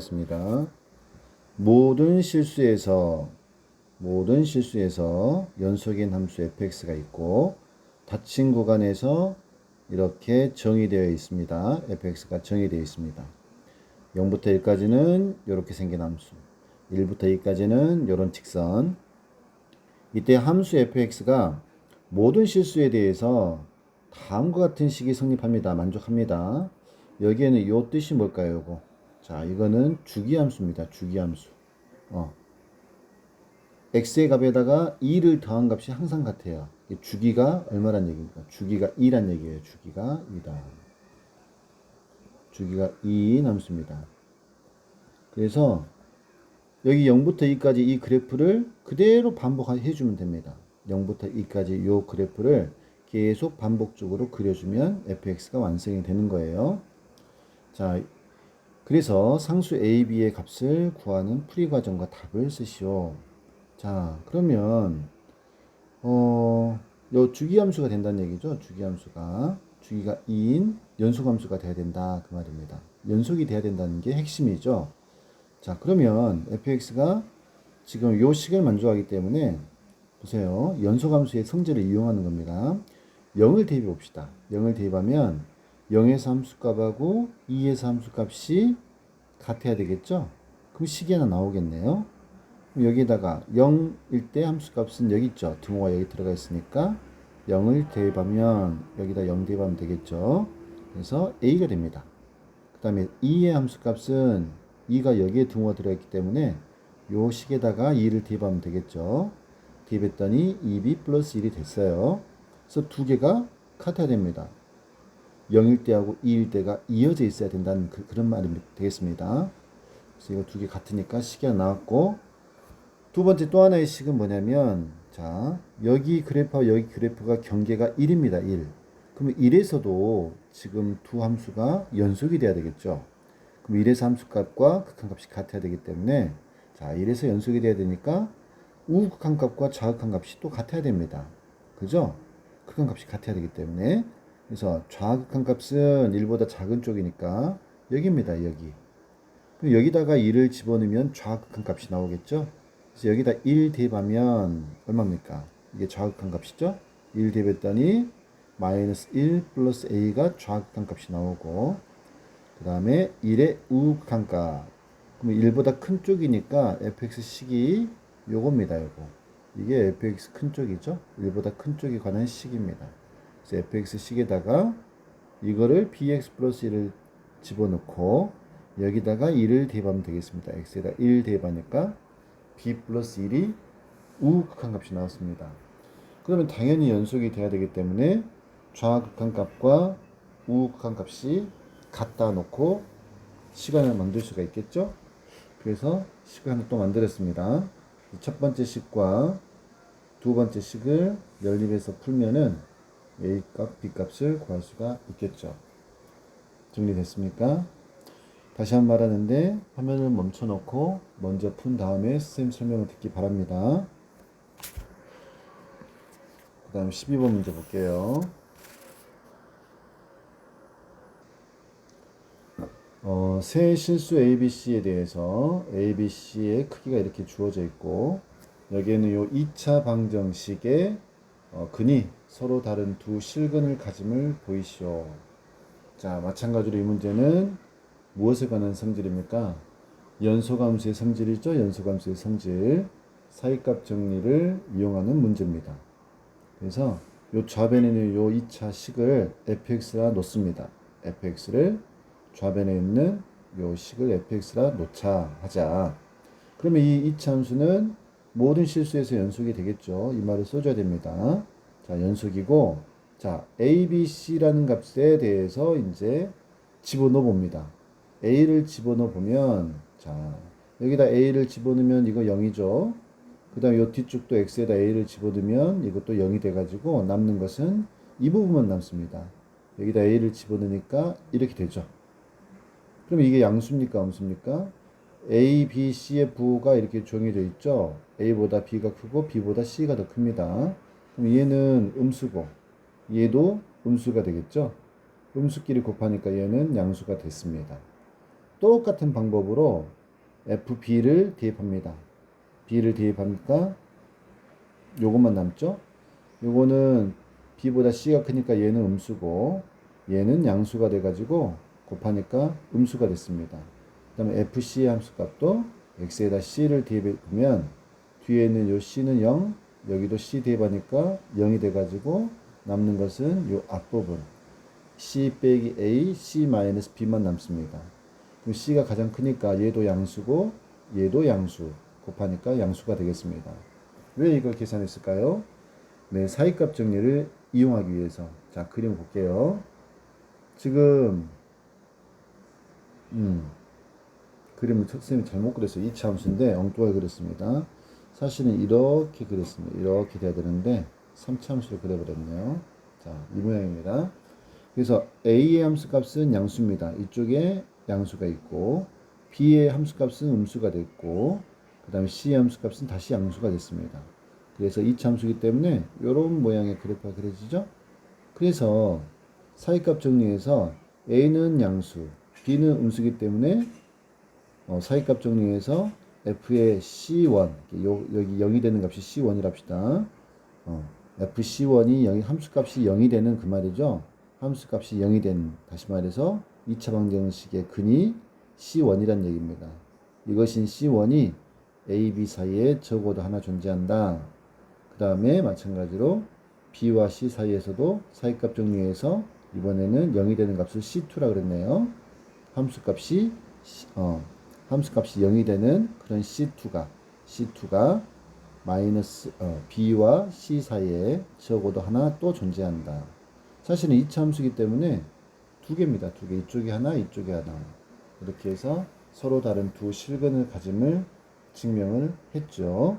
습니다 모든 실수에서 모든 실수에서 연속인 함수 fx가 있고 닫힌 구간에서 이렇게 정의되어 있습니다. fx가 정의되어 있습니다. 0부터 1까지는 이렇게 생긴 함수 1부터 2까지는 이런 직선 이때 함수 fx가 모든 실수에 대해서 다음과 같은 식이 성립합니다. 만족합니다. 여기에는 이 뜻이 뭘까요? 요거. 자, 이거는 주기함수입니다. 주기함수. 어. x의 값에다가 2를 더한 값이 항상 같아요. 이 주기가 얼마란 얘기입니까? 주기가 2란 얘기예요. 주기가 2다. 주기가 2인 함수입니다. 그래서 여기 0부터 2까지 이 그래프를 그대로 반복해 주면 됩니다. 0부터 2까지 요 그래프를 계속 반복적으로 그려주면 fx가 완성이 되는 거예요. 자, 그래서 상수 a, b의 값을 구하는 풀이 과정과 답을 쓰시오. 자, 그러면 어, 요 주기함수가 된다는 얘기죠. 주기함수가 주기가 2인 연속함수가 돼야 된다 그 말입니다. 연속이 돼야 된다는 게 핵심이죠. 자, 그러면 fx가 지금 요 식을 만족하기 때문에 보세요. 연속함수의 성질을 이용하는 겁니다. 0을 대입해 봅시다. 0을 대입하면 0에서 함수값하고 2에서 함수값이 같아야 되겠죠? 그럼 식이 하나 나오겠네요. 그럼 여기다가 0일 때 함수값은 여기 있죠. 등호가 여기 들어가 있으니까 0을 대입하면 여기다 0 대입하면 되겠죠. 그래서 a가 됩니다. 그 다음에 2의 함수값은 2가 여기에 등호가 들어있기 때문에 요 식에다가 2를 대입하면 되겠죠. 대입했더니 2b 플러스 1이 됐어요. 그래서 두 개가 같아야 됩니다. 0일 때하고 2일 때가 이어져 있어야 된다는 그, 런 말이 되겠습니다. 그래서 이거 두 개 같으니까 하나 나왔고 두 번째 또 하나의 식은 뭐냐면 자 여기 그래프와 여기 그래프가 경계가 1입니다. 1. 그러면 1에서도 지금 두 함수가 연속이 돼야 되겠죠. 그럼 1에서 함수값과 극한값이 같아야 되기 때문에 자 1에서 연속이 돼야 되니까 우극한값과 좌극한값이 또 같아야 됩니다. 그죠? 극한값이 같아야 되기 때문에 그래서 좌극한 값은 1보다 작은 쪽이니까 여기입니다. 여기. 그럼 여기다가 1을 집어넣으면 좌극한 값이 나오겠죠? 그래서 여기다 1 대입하면 얼마입니까? 이게 좌극한 값이죠? 1 대입했더니 마이너스 1 플러스 a가 좌극한 값이 나오고 그 다음에 1의 우극한 값 그러면 1보다 큰 쪽이니까 fx식이 요겁니다. 요거. 이게 fx 큰 쪽이죠? 1보다 큰 쪽에 관한 식입니다. Fx식에다가 이거를 bx 플러스 1을 집어넣고 여기다가 1을 대입하면 되겠습니다. x에다 1 대입하니까 b 플러스 1이 우극한 값이 나왔습니다. 그러면 당연히 연속이 돼야 되기 때문에 좌극한 값과 우극한 값이 같다 놓고 시간을 만들 수가 있겠죠? 그래서 시간을 또 만들었습니다. 첫 번째 식과 두 번째 식을 연립해서 풀면은 A값, B값을 구할 수가 있겠죠. 정리됐습니까? 다시 한 번 말하는데 화면을 멈춰 놓고 먼저 푼 다음에 선생님 설명을 듣기 바랍니다. 그 다음 12번 문제 볼게요. 어, 세 실수 ABC에 대해서 ABC의 크기가 이렇게 주어져 있고 여기에는 요 2차 방정식의 어, 근이 서로 다른 두 실근을 가짐을 보이시오. 자, 마찬가지로 이 문제는 무엇에 관한 성질입니까? 연소감수의 성질이죠. 연소감수의 성질. 사이값 정리를 이용하는 문제입니다. 그래서 요 좌변에 있는 요 2차 식을 fx라 놓습니다. fx를 좌변에 있는 요 식을 fx라 놓자 하자. 그러면 이 2차 함수는 모든 실수에서 연속이 되겠죠. 이 말을 써줘야 됩니다. 자, 연속이고, 자, a, b, c라는 값에 대해서 이제 집어넣어 봅니다. a를 집어넣어 보면, 자, 여기다 a를 집어넣으면 이거 0이죠. 그 다음에 요 뒤쪽도 x에다 a를 집어넣으면 이것도 0이 돼가지고 남는 것은 이 부분만 남습니다. 여기다 a를 집어넣으니까 이렇게 되죠. 그럼 이게 양수입니까? 음수입니까? A, B, C의 부호가 이렇게 정해져 있죠. A보다 B가 크고 B보다 C가 더 큽니다. 그럼 얘는 음수고 얘도 음수가 되겠죠. 음수끼리 곱하니까 얘는 양수가 됐습니다. 똑같은 방법으로 FB를 대입합니다. B를 대입하니까 요것만 남죠? 요거는 B보다 C가 크니까 얘는 음수고 얘는 양수가 돼가지고 곱하니까 음수가 됐습니다. 그 다음에 FC의 함수 값도 X에다 C를 대입해보면 뒤에 있는 요 C는 0 여기도 C 대입하니까 0이 돼가지고 남는 것은 요 앞부분 C 빼기 A, C 마이너스 B만 남습니다. 그럼 C가 가장 크니까 얘도 양수고 얘도 양수 곱하니까 양수가 되겠습니다. 왜 이걸 계산했을까요? 네, 사이값 정리를 이용하기 위해서. 자, 그림 볼게요. 지금 음, 그림을 선생님이 잘못 그렸어요. 2차 함수인데 엉뚱하게 그렸습니다. 사실은 이렇게 그렸습니다. 이렇게 돼야 되는데 3차 함수를 그려버렸네요. 자, 이 모양입니다. 그래서 A의 함수 값은 양수입니다. 이쪽에 양수가 있고 B의 함수 값은 음수가 됐고 그 다음에 C의 함수 값은 다시 양수가 됐습니다. 그래서 2차 함수이기 때문에 이런 모양의 그래프가 그려지죠. 그래서 사이값 정리해서 A는 양수, B는 음수이기 때문에 어, 사이값 정리해서 F의 C1 요, 여기 0이 되는 값이 C1이랍시다. 어, FC1이 0, 함수값이 0이 되는 그 말이죠. 함수값이 0이 된 다시 말해서 2차 방정식의 근이 C1이란 얘기입니다. 이것인 C1이 A, B 사이에 적어도 하나 존재한다. 그 다음에 마찬가지로 B와 C 사이에서도 사이값 정리해서 이번에는 0이 되는 값을 C2라 그랬네요. 함수값이 어, 함수값이 0이 되는 그런 C2가 C2가 마이너스 어, B와 C 사이에 적어도 하나 또 존재한다. 사실은 2차 함수이기 때문에 두 개입니다. 두 개. 이쪽에 하나, 이쪽에 하나. 이렇게 해서 서로 다른 두 실근을 가짐을 증명을 했죠.